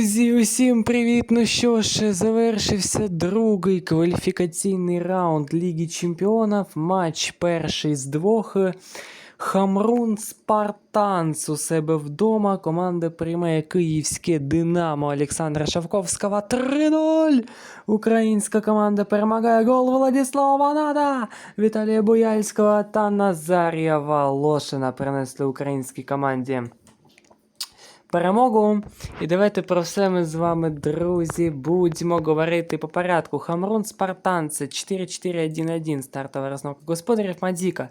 Друзі, усім привіт! Ну що ж, завершився другий кваліфікаційний раунд Ліги Чемпіонів. Матч перший з двох. Хамрун Спартанц у себе вдома. Команда приймає київське Динамо Олександра Шавковського 3-0. Українська команда перемагає гол Владислава Ванада, Віталія Бояльського та Назарія Волошина принесли українській команді перемогу. І давайте про все ми з вами, друзі, будемо говорити по порядку. Хамрун Спартанці 4-4-1-1. Стартова розновка господарів Мадіка.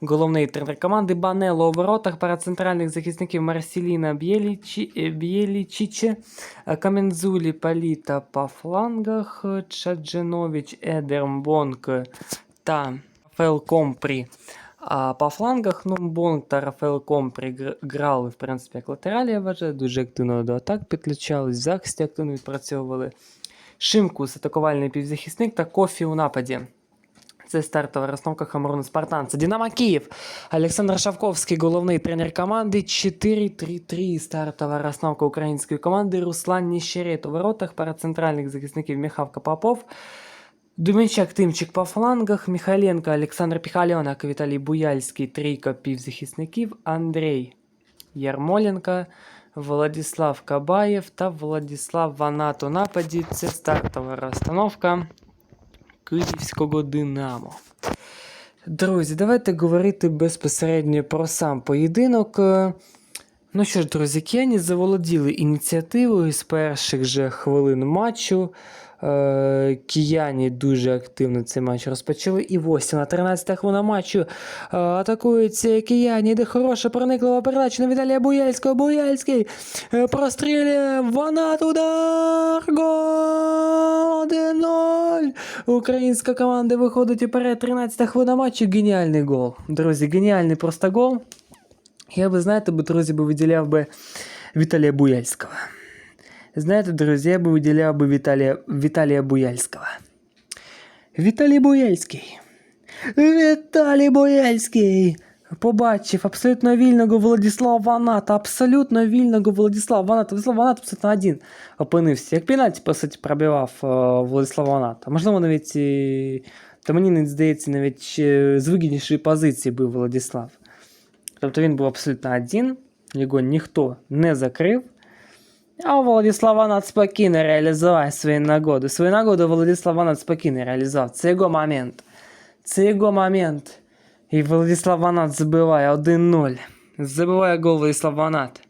Головний тренер команди Банело у воротах пара центральних захисників Марселіна Бєлічі, е, Бєлічіче, е, Камензулі Паліта по флангах, е, Чаджинович, Едермбонк та Рафаел Компрі. А по флангах, ну, Бонг та Рафаел Компрі гр- грали, в принципі, як латералі, я вважаю, дуже активно до атак підключались, в захисті активно відпрацьовували. Шимкус, атакувальний півзахисник та Кофі у нападі. Це стартова розстановка Хамруна Спартанця. Динамо Київ. Олександр Шавковський, головний тренер команди. 4-3-3. Стартова розстановка української команди. Руслан Ніщерет у воротах. Пара центральних захисників Міхавка Попов. Думінчак Тимчик по флангах, Михайленко, Олександр Піхальонок, Віталій Буяльський, трійка півзахисників, Андрій Ярмоленко, Владислав Кабаєв та Владислав Ванат у нападі. Це стартова розстановка Київського Динамо. Друзі, давайте говорити безпосередньо про сам поєдинок. Ну що ж, друзі, кияні заволоділи ініціативою з перших же хвилин матчу. Е, Кияні дуже активно цей матч розпочали. І 8 на 13 хвилина матчу е, атакуються кияні, де хороша прониклива передача на Віталія Буяльського. Буяльський е, прострілює Ванат удар! Гол! 1-0! Українська команда виходить уперед. 13 хвилина матчу. Геніальний гол. Друзі, геніальний просто гол. Я би, знаєте, би, друзі, би виділяв би Віталія Буяльського. Знаєте, друзі, я би виділяв би Віталія, Віталія Буяльського. Віталій Буяльський. Віталій Буяльський. Побачив абсолютно вільного Владислава Ваната, абсолютно вільного Владислава Ваната. Владислав Ванат абсолютно один опинився. Як пенальті, по суті, пробивав е, Владислав Ванат. А можливо, навіть, і... та мені навіть здається, навіть ще з вигіднішої позиції був Владислав. Тобто він був абсолютно один, його ніхто не закрив. А Владислав Ванат спокійно реалізував свої нагоди. Свої нагоди Владислав Ванат спокійно реалізував. Це його момент. Це його момент. І Владислав Ванат забиває 1-0. Забиває гол Владислав Ванат.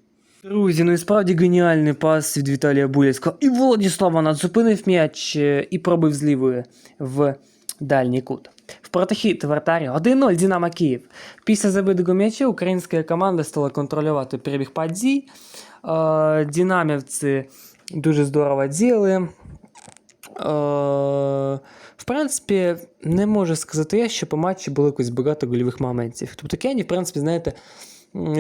Друзі, ну і справді геніальний пас від Віталія Буляцького. І Владислав Ванат зупинив м'яч е, і пробив з лівої в дальній кут. В протихід вратарі 1-0 Динамо Київ. Після забитого м'яча українська команда стала контролювати перебіг подій. Е, Динамівці дуже здорово діяли. Е, В принципі, не можу сказати я, що по матчі було якось багато гольових моментів. Тобто Кені, в принципі, знаєте,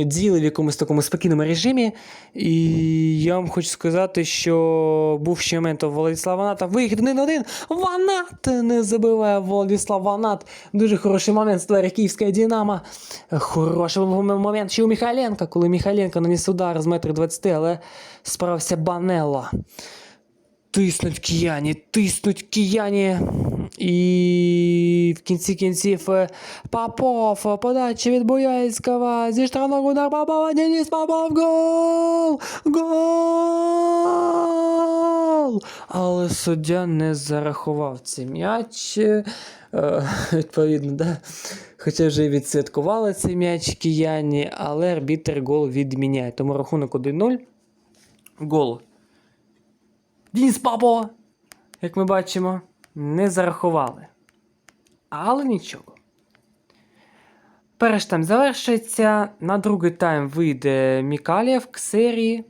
діяли в якомусь такому спокійному режимі. І я вам хочу сказати, що був ще момент у Владислава Ваната. Вихід 1-1. Ванат не забиває Владислав Ванат. Дуже хороший момент створює Київська Динамо. Хороший момент ще у Михайленка, коли Михайленко наніс удар з метр 20, але справився Банело. Тиснуть кияні, тиснуть кияні. І в кінці кінців е, Попов, е, подача від Буяльського, зі штрафного удар Попова, Денис Попов, гол! Гол! Але суддя не зарахував цей м'яч. Е, Відповідно, да. Хоча вже і відсвяткували цей м'яч кияні, але арбітр гол відміняє. Тому рахунок 1-0. Гол Денис Папо, як ми бачимо, не зарахували. Але нічого. Перший тайм завершиться. На другий тайм вийде Мікалєв, Ксері,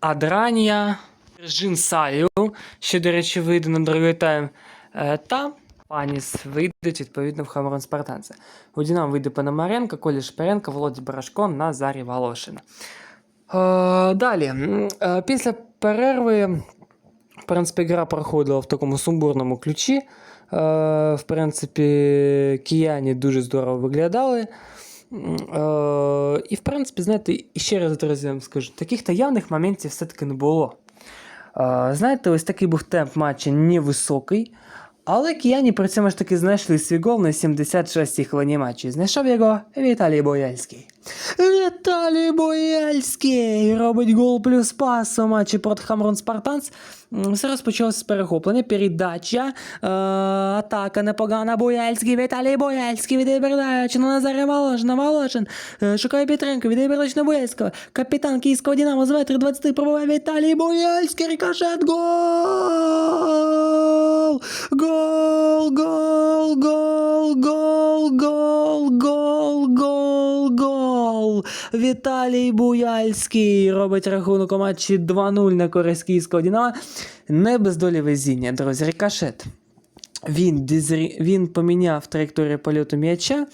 Адранія, Жінсаю, що, до речі, вийде на другий тайм. Е, Та Паніс вийдуть відповідно в Хамрон Спартанця. У вийде Пономаренко, Колі Шперенко, Володі Барашко, Назарі Волошина. Е, Далі. Е, Після перерви, в принципі, гра проходила в такому сумбурному ключі. Е, В принципі, кияні дуже здорово виглядали. Е, і, в принципі, знаєте, ще раз, друзі, вам скажу, таких таявних моментів все-таки не було. Е, знаєте, ось такий був темп матчу невисокий, але кияні при цьому ж таки знайшли свій гол на 76-й хвилині матчу. Знайшов його Віталій Бояльський. Віталій Бояльський робить гол плюс пас у матчі проти Хамрон Спартанс. Все розпочалося з перехоплення, передача, е, атака непогана, Бояльський, Віталій Бояльський віддає передачу на Назаря Волошина, Волошин е, шукає підтримку, віддає передачу на Бояльського, капітан київського Динамо з метри 20 пробиває Віталій Бояльський, рикошет, гол! Гол, гол, гол, гол, гол, гол, гол, Віталій Буяльський робить рахунок у матчі 2-0 на користь київського Динамо. Не без долі везіння, друзі, рикошет. Він, дизрі... він поміняв траєкторію польоту м'яча.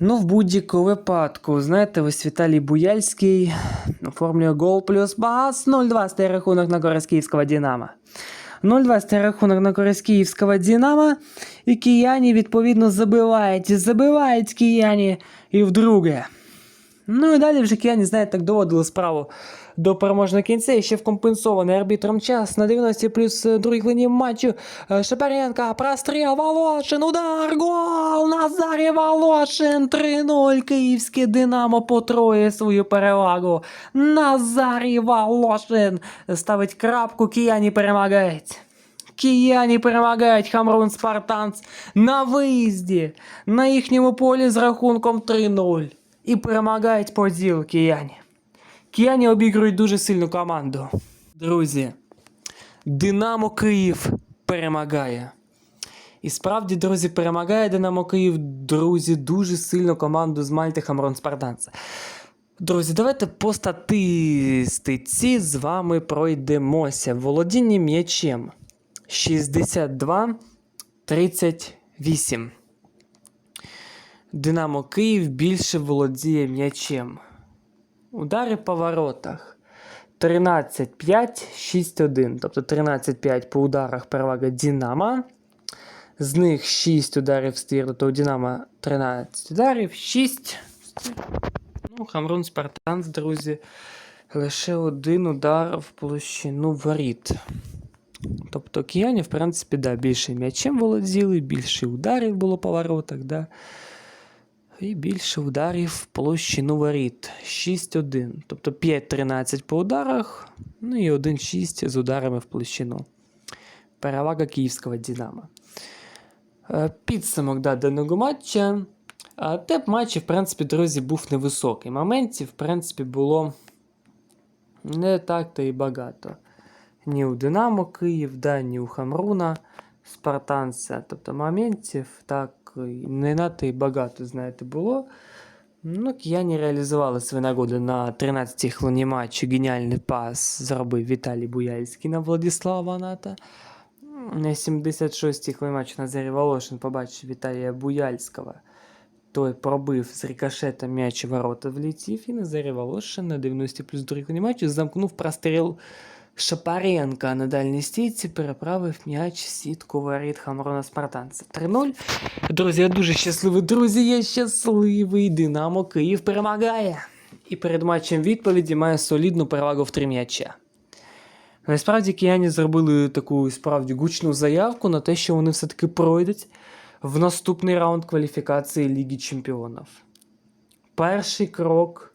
Ну, в будь-якому випадку, знаєте, ось Віталій Буяльський оформлює гол плюс бас 0-2 стає рахунок на користь київського Динамо. 0-2 стає рахунок на користь київського Динамо. І кияні, відповідно, забивають. Забивають кияні і вдруге. Ну і далі вже кияні, знаєте, так доводили справу до переможного кінця. І ще в компенсований арбітром час на 90 плюс е, другій хвилині матчу. Е, Шапаренко, простріл, Волошин, удар, гол! Назарій Волошин, 3-0. Київське Динамо потроє свою перевагу. Назарій Волошин ставить крапку, кияні перемагають. Кияні перемагають Хамрун Спартанц на виїзді на їхньому полі з рахунком 3-0. І перемагають поділ кияні. Кияні обігрують дуже сильну команду. Друзі, Динамо Київ перемагає. І справді, друзі, перемагає Динамо Київ, друзі, дуже сильну команду з Мальти Хамрон Спартанца. Друзі, давайте по статистиці з вами пройдемося. Володіння м'ячем 62 38. Динамо Київ більше володіє м'ячем. Удари по воротах 13-5, 6-1. Тобто 13-5 по ударах перевага Динамо. З них 6 ударів стір, тобто у Динамо 13 ударів, 6. Ну, Хамрун Спартанс, друзі, лише один удар в площину воріт. Тобто кияні, в принципі, да, більше м'ячем володіли, більше ударів було по воротах, да. І більше ударів в площину воріт. 6-1. Тобто 5-13 по ударах, ну і 1-6 з ударами в площину. Перевага київського Динамо. Е, Підсумок да, даного матча. А Темп матчу, в принципі, друзі, був невисокий. Моментів, в принципі, було не так-то і багато. Ні у Динамо Київ, да, ні у Хамруна Спартанця. Тобто моментів так не надто і багато, знаєте, було. Ну, кияні реалізували свої нагоди на 13-й хвилині матчу. Геніальний пас зробив Віталій Буяльський на Владислава Ваната. На 76-й хвилині матчу Назарій Волошин побачив Віталія Буяльського. Той пробив з рикошета м'яч ворота влетів, і Назарій Волошин на 90 плюс другій матчу замкнув простріл Шапаренка на дальній стійці переправив м'яч сітку воріт Хамрона Спартанця. 3-0. Друзі, я дуже щасливий. Друзі, я щасливий. Динамо Київ перемагає. І перед матчем відповіді має солідну перевагу в три м'яча. Насправді кияні зробили таку справді гучну заявку на те, що вони все-таки пройдуть в наступний раунд кваліфікації Ліги Чемпіонів. Перший крок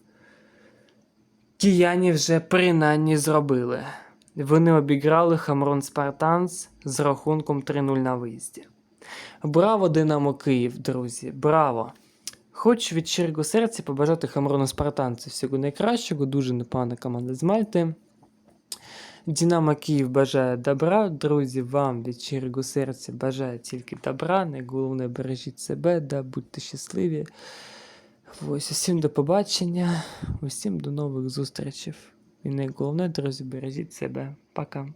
кияні вже принаймні зробили. Вони обіграли Хамрон Спартанс з рахунком 3-0 на виїзді. Браво, Динамо Київ, друзі! Браво! Хочу від щирого серця побажати Хамрону Спартанцю всього найкращого, дуже непогана команда з Мальти. Динамо Київ бажає добра, друзі, вам від щирого серця бажаю тільки добра, найголовне бережіть себе, да, будьте щасливі. Ось усім до побачення, усім до нових зустрічей. І найголовне, друзі, бережіть себе. Пока.